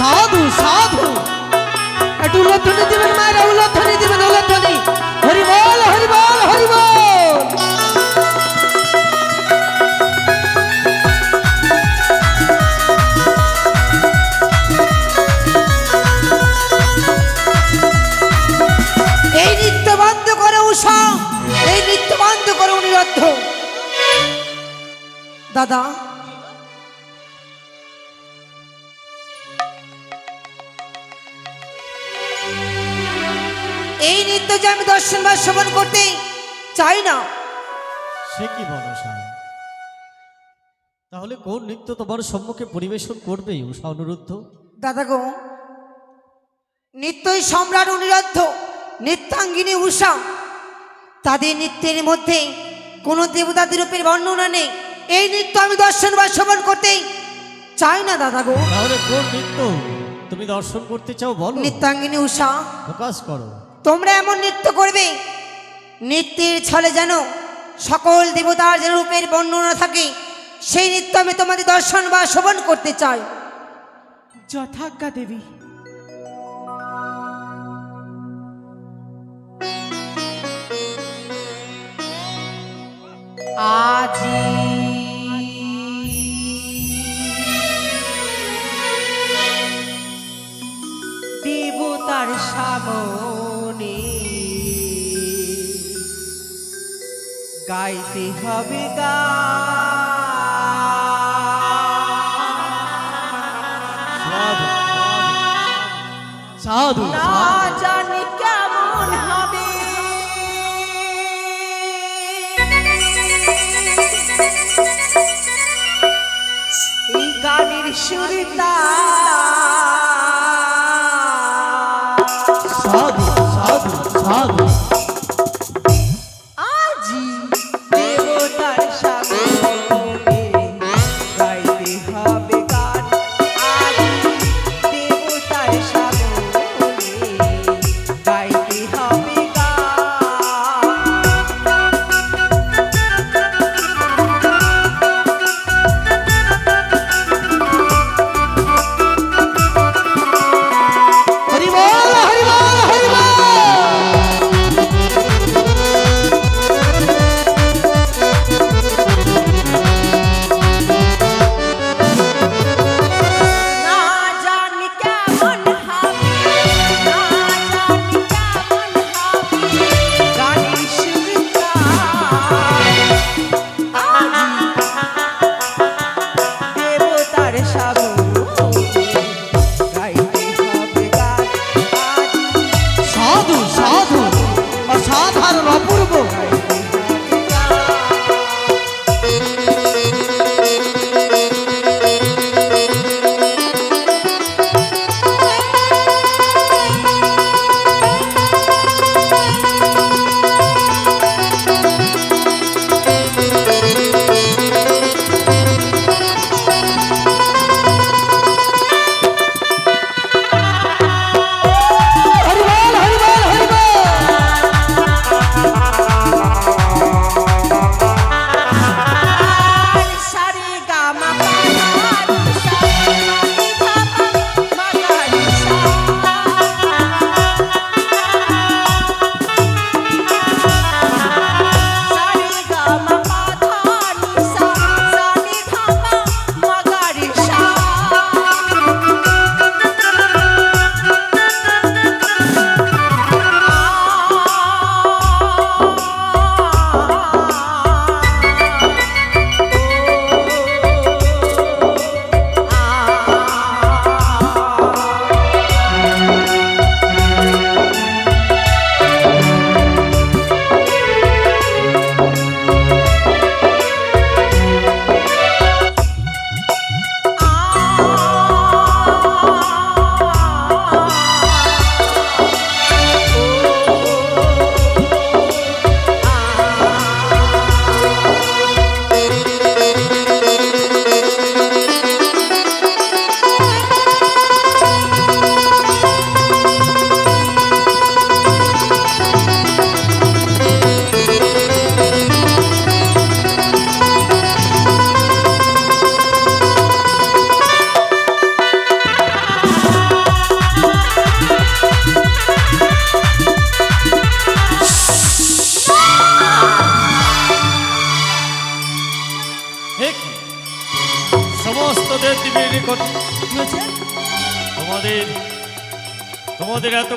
সাধু সাধু। একটু উলোধ্বনি দিবেন মায়েরা উলোধ্বনি দিবেন বল, হরি বল হরি বল। এই নৃত্য বন্ধ করে উষা, এই নৃত্য বন্ধ করে অনিরুদ্ধ দাদা নৃত্য যে আমি দর্শন বা শ্রবণ করতে চাই না। সে কি বলো তাহলে কোন নৃত্য তোমার সম্মুখে পরিবেশন করবে উষা অনুরুদ্ধ? দাদা গো নিত্যই সম্রাট অনিরুদ্ধ নৃত্যাঙ্গিনী উষা তাদের নৃত্যের মধ্যে কোনো দেবতাদের রূপের বর্ণনা নেই। এই নৃত্য আমি দর্শন বা শ্রবণ করতে চাই না দাদা গো। তাহলে কোন নৃত্য তুমি দর্শন করতে চাও বলো? নৃত্যাঙ্গিনী উষা প্রকাশ করো। তোমরা এমন নৃত্য করবে? নৃত্যের ছলে যেন সকল দেবতার যে রূপের বর্ণনা থাকে সেই নৃত্য আমি তোমাদের দর্শন বা শোভন করতে চাই। যথাজ্ঞা দেবী। আজি দেবতার সামনে গাইতে হবে গা। সাধু না জানি কেমন হবে। এই গানের সুরতা দেবতার সামনে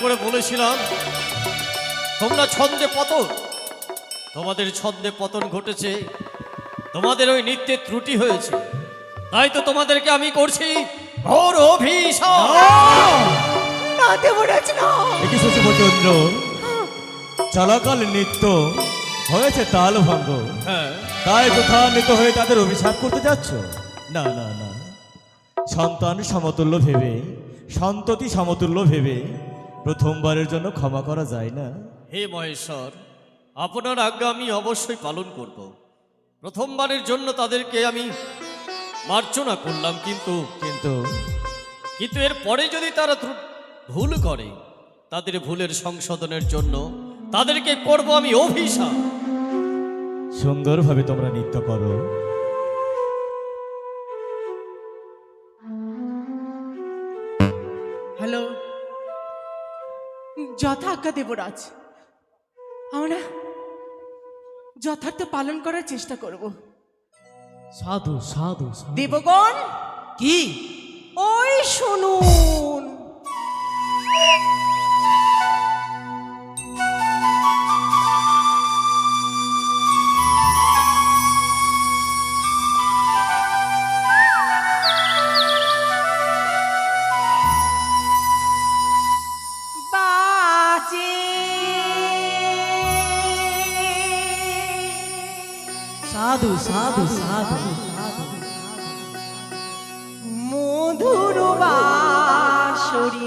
করে বলেছিলাম তোমরা ছন্দে পতন তোমাদের ছন্দে পতন ঘটেছে তোমাদের ওই নৃত্যের ত্রুটি হয়েছে তাই তো তোমাদেরকে আমি করছি ঘোর অভিশাপ। না দেবরাজ না। একই শশীভচন্দ্র চলাকাল নৃত্য হয়েছে তাল ভঙ্গ। হ্যাঁ। তাই কোথান্বিত হয়ে তাদের অভিশাপ করতে যাচ্ছ? না না না। সন্তান সমতুল্য ভেবে সন্ততি সমতুল্য ভেবে প্রথমবারের জন্য ক্ষমা করা যায় না। হে মহেশ্বর আপনার আজ্ঞা আমি অবশ্যই পালন করব। প্রথমবারের জন্য তাদেরকে আমি মার্জনা করলাম কিন্তু কিন্তু কিন্তু এর পরে যদি তারা ভুল করে তাদের ভুলের সংশোধনের জন্য তাদেরকে করব আমি অভিশাপ। সুন্দরভাবে তোমরা নৃত্য করো। যথাজ্ঞা দেবরাজ। আমরা যথার্থ পালন করার চেষ্টা করব। সাধু সাধু দেবগণ! কি? ওই শুনুন। সাধু সাধু সাধু। মধুর বাঁশরি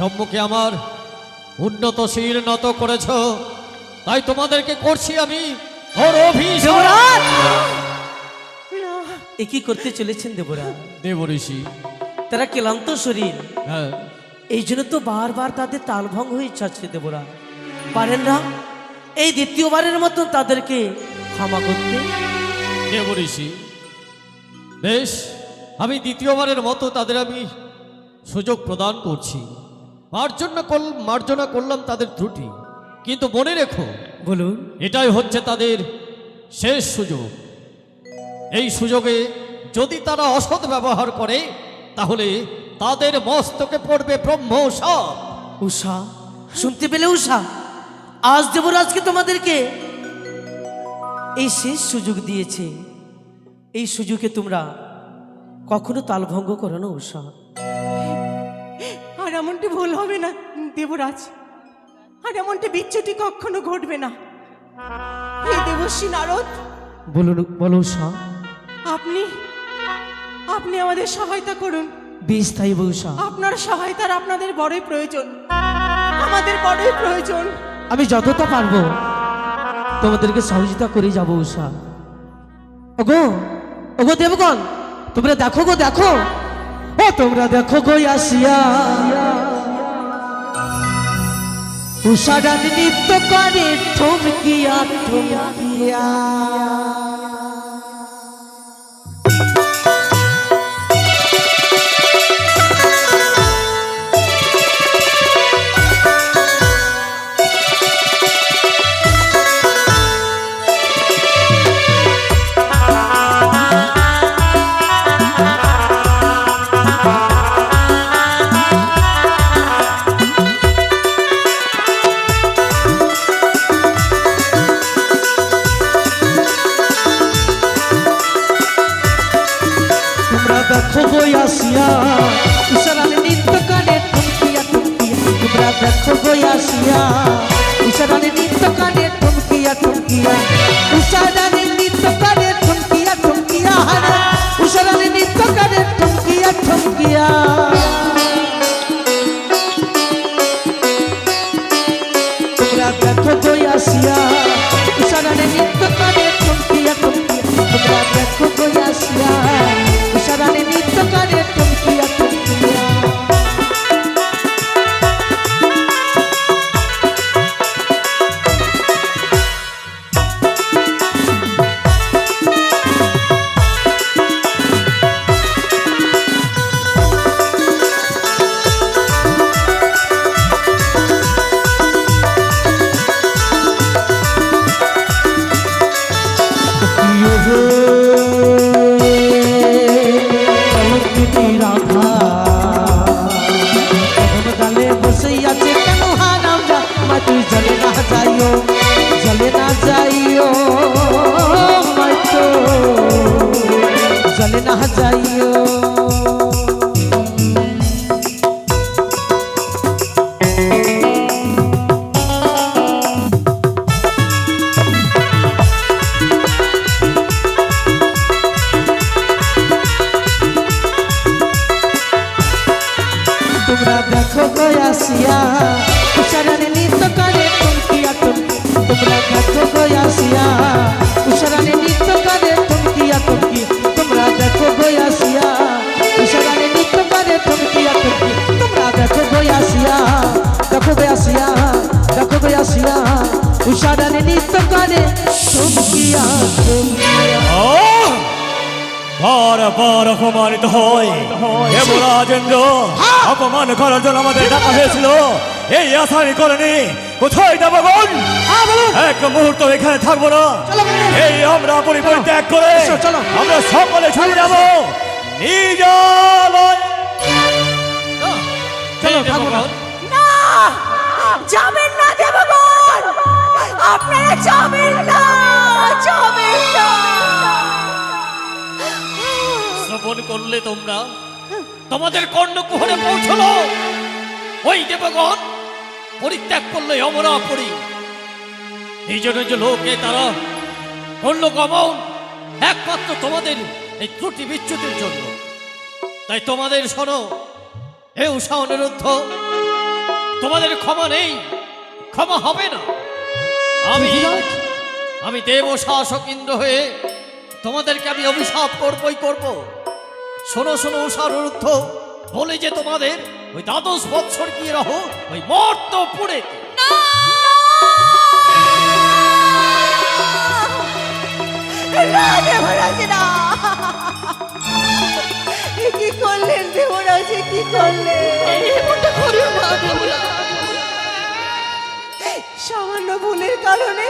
সম্মুখে আমার উন্নত শির নত করেছ। তাই তোমাদেরকে করছি আমি ঘোর অভিশাপ। এ কি করতে চলেছেন দেবরা দেব ঋষি তারা ক্লান্ত শরীর। হ্যাঁ। এই জন্য তো বারবার তাদের তালভঙ্গ হয়ে যাচ্ছে দেবরা পারেন না এই দ্বিতীয়বারের মতো তাদেরকে ক্ষমা করতে। দেবঋষি বেশ আমি দ্বিতীয়বারের মতো তাদের আমি সুযোগ প্রদান করছি। মার্জনা করল মার্জনা করলাম তাদের ত্রুটি। কিন্তু মনে রেখো বলুন। এটাই হচ্ছে তাদের শেষ সুযোগ। এই সুযোগে যদি তারা অসৎ ব্যবহার করে তাহলে তাদের মস্তকে পড়বে ব্রহ্ম সাপ উষা শুনতে পেলে উষা আজ দেবরাজকে তোমাদেরকে এই শেষ সুযোগ দিয়েছে। এই সুযোগে তোমরা কখনো তালভঙ্গ করো না উষা আর এমনটি ভুল হবে না দেবরাজ। আর এমনটি বিচ্ছুটি কখনো ঘটবে না। হে দেবশ্রী নারদ। বলুন বলো আপনি আপনি আমাদের সহায়তা করুন। বেশ তাই উষা আপনার সহায়তার আপনাদের বড়ই প্রয়োজন। আমাদের বড়ই প্রয়োজন। আমি যতটা পারব তোমাদেরকে সহযোগিতা করে যাব উষা ওগো ওগো দেবগণ তোমরা দেখো গো দেখো। ও তোমরা দেখো গই আসিয়া। উষা ডান নৃত্য করে থমকিয়া থমকিয়া দেখো গো আসিয়া উষারান নৃত্য করে থমকিয়া থমকিয়া উষারান নিত্য কানে থমকিয়া থমকিয়া হারে উষারান নিত্য কানে থমকিয়া থমকিয়া। উষারানে নৃত্য করে। আহ! বার বার অপমানিত হয়। দেবরাজেন্দ্র অপমান করার জন্য আমাদের ডাকা হয়েছিল। এই আশাই করেনি। কোথায় দেবগণ এক মুহূর্ত এখানে থাকব না। এই আমরা পরিবার ত্যাগ করে। আমরা সকলে ছুটে যাব। নিজ চলো। দেবগণ না! যাবেন না দেবগণ! আপনারা যাবেন না যাবেন না। শ্রবণ করলে তোমরা তোমাদের কর্ণকুহরে পৌঁছলো। ওই দেবগণ পরিত্যাগ করলে অমরাপুরী। নিজ নিজ লোকে তারা করল গমন একমাত্র তোমাদের এই ত্রুটি বিচ্যুতির জন্য। তাই তোমাদের শোনো হে উষা অনিরুদ্ধ, তোমাদের ক্ষমা নেই, ক্ষমা হবে না। আমি দেব শাসকেন্দ্র হয়ে তোমাদেরকে আমি অভিশাপ করবই করব। শোনো শোনো উষারুদ্ধ বলে যে তোমাদের ওই দ্বাদশ বৎসর গিয়ে রহো, ওই মর্ত পুড়ে। কি করলেন দেবরাজে কি করলেন? সামান্য ভুলের কারণে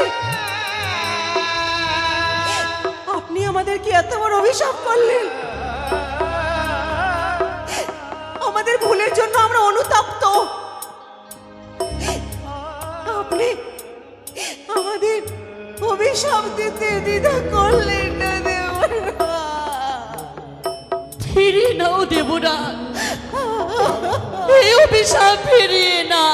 আপনি আমাদের কি এত বড় অভিশাপ করলেন? আমাদের ভুলের জন্য আমরা অনুতপ্ত। আপনি আমাদের অভিশাপ দিতে দ্বিধা করলেন না দেবরাজ ফিরিয়ে নাও দেবরাজ এই অভিশাপ ফিরিয়ে না